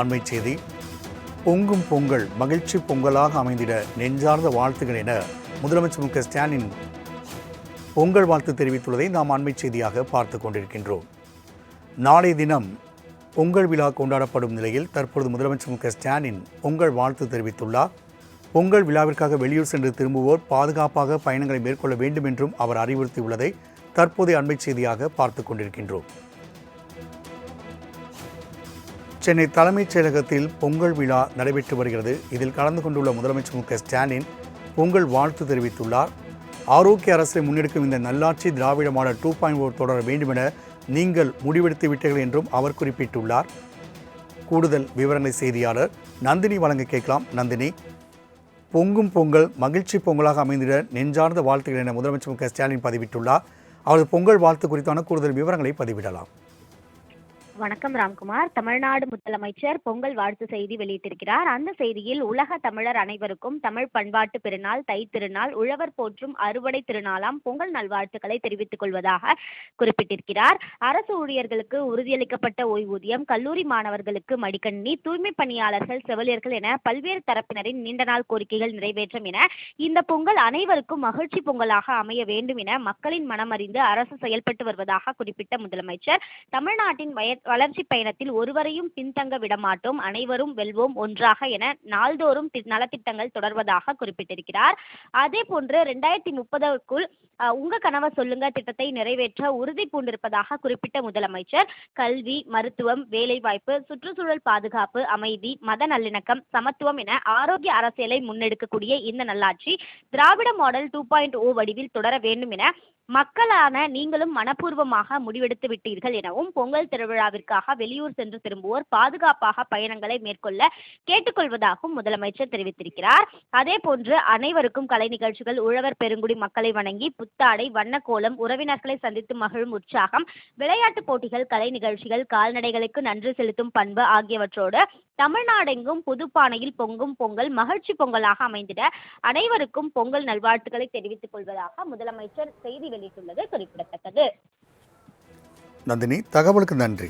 அண்மை செய்தி. பொங்கும் பொங்கல் மகிழ்ச்சி பொங்கலாக அமைந்திட நெஞ்சார்ந்த வாழ்த்துகள் என முதலமைச்சர் மு க ஸ்டாலின் பொங்கல் வாழ்த்து தெரிவித்துள்ளதை நாம் அண்மை செய்தியாக பார்த்து கொண்டிருக்கின்றோம். நாளைய தினம் பொங்கல் விழா கொண்டாடப்படும் நிலையில் தற்பொழுது முதலமைச்சர் மு க ஸ்டாலின் பொங்கல் வாழ்த்து தெரிவித்துள்ளார். பொங்கல் விழாவிற்காக வெளியூர் சென்று திரும்புவோர் பாதுகாப்பாக பயணங்களை மேற்கொள்ள வேண்டும் என்றும் அவர் அறிவுறுத்தியுள்ளதை தற்போதைய அண்மை செய்தியாக பார்த்து கொண்டிருக்கின்றோம். சென்னை தலைமைச் செயலகத்தில் பொங்கல் விழா நடைபெற்று வருகிறது. இதில் கலந்து கொண்டுள்ள முதலமைச்சர் மு. க. ஸ்டாலின் பொங்கல் வாழ்த்து தெரிவித்துள்ளார். ஆரோக்கிய அரசை முன்னெடுக்கும் இந்த நல்லாட்சி Dravida model two point o தொடர வேண்டுமென நீங்கள் முடிவெடுத்து விட்டீர்கள் என்றும் அவர் குறிப்பிட்டுள்ளார். கூடுதல் விவரங்களை செய்தியாளர் நந்தினி வழங்க கேட்கலாம். நந்தினி பொங்கும் பொங்கல் மகிழ்ச்சி பொங்கலாக அமைந்திட நெஞ்சார்ந்த வாழ்த்துக்கள் என முதலமைச்சர் மு. க. ஸ்டாலின் பதிவிட்டுள்ளார். அவரது பொங்கல் வாழ்த்து குறித்தான கூடுதல் விவரங்களை பதிவிடலாம். வணக்கம் ராம்குமார். தமிழ்நாடு முதலமைச்சர் பொங்கல் வாழ்த்து செய்தி வெளியிட்டிருக்கிறார். அந்த செய்தியில் உலக தமிழர் அனைவருக்கும் தமிழ் பண்பாட்டு பெருநாள் தை திருநாள் உழவர் போற்றும் அறுவடை திருநாளாம் பொங்கல் நல்வாழ்த்துக்களை தெரிவித்துக் கொள்வதாக குறிப்பிட்டிருக்கிறார். அரசு ஊழியர்களுக்கு உறுதியளிக்கப்பட்ட ஓய்வூதியம் கல்லூரி மாணவர்களுக்கு மடிக்கணினி தூய்மை பணியாளர்கள் செவிலியர்கள் என பல்வேறு தரப்பினரின் நீண்ட நாள் கோரிக்கைகள் நிறைவேற்றும் என இந்த பொங்கல் அனைவருக்கும் மகிழ்ச்சி பொங்கலாக அமைய வேண்டும் என மக்களின் மனமறிந்து அரசு செயல்பட்டு வருவதாக குறிப்பிட்ட முதலமைச்சர். தமிழ்நாட்டின் வய வளர்ச்சி பயணத்தில் ஒருவரையும் பின்தங்க விடமாட்டோம். அனைவரும் வெல்வோம் ஒன்றாக என நாள்தோறும் நலத்திட்டங்கள் தொடர்வதாக குறிப்பிட்டிருக்கிறார். அதே போன்று ரெண்டாயிரத்தி முப்பதுக்குள் உங்க கனவை சொல்லுங்க திட்டத்தை நிறைவேற்ற உறுதி பூண்டிருப்பதாக குறிப்பிட்ட முதலமைச்சர் கல்வி மருத்துவம் வேலைவாய்ப்பு சுற்றுச்சூழல் பாதுகாப்பு அமைதி மத நல்லிணக்கம் சமத்துவம் என ஆரோக்கிய அரசியலை முன்னெடுக்கக்கூடிய இந்த நல்லாட்சி Dravida model two point o வடிவில் தொடர வேண்டும் என மக்களான நீங்களும் மனப்பூர்வமாக முடிவெடுத்து விட்டீர்கள் எனவும் பொங்கல் விழாவிற்காக வெளியூர் சென்று திரும்புவோர் பாதுகாப்பாக பயணங்களை மேற்கொள்ள கேட்டுக்கொள்வதாகவும் முதலமைச்சர் தெரிவித்திருக்கிறார். அதே போன்று அனைவருக்கும் கலை நிகழ்ச்சிகள் உழவர் பெருங்குடி மக்களை வணங்கி புத்தாடை வண்ணக்கோலம் உறவினர்களை சந்தித்து மகிழும் உற்சாகம் விளையாட்டுப் போட்டிகள் கலை நிகழ்ச்சிகள் கால்நடைகளுக்கு நன்றி செலுத்தும் பண்பு ஆகியவற்றோடு தமிழ்நாடெங்கும் புதுப்பானையில் பொங்கும் பொங்கல் மகிழ்ச்சி பொங்கலாக அமைந்திட அனைவருக்கும் பொங்கல் நல்வாழ்த்துக்களை தெரிவித்துக் கொள்வதாக முதலமைச்சர் செய்தி வெளியிட்டுள்ளது குறிப்பிடத்தக்கது. நந்தினி தகவலுக்கு நன்றி.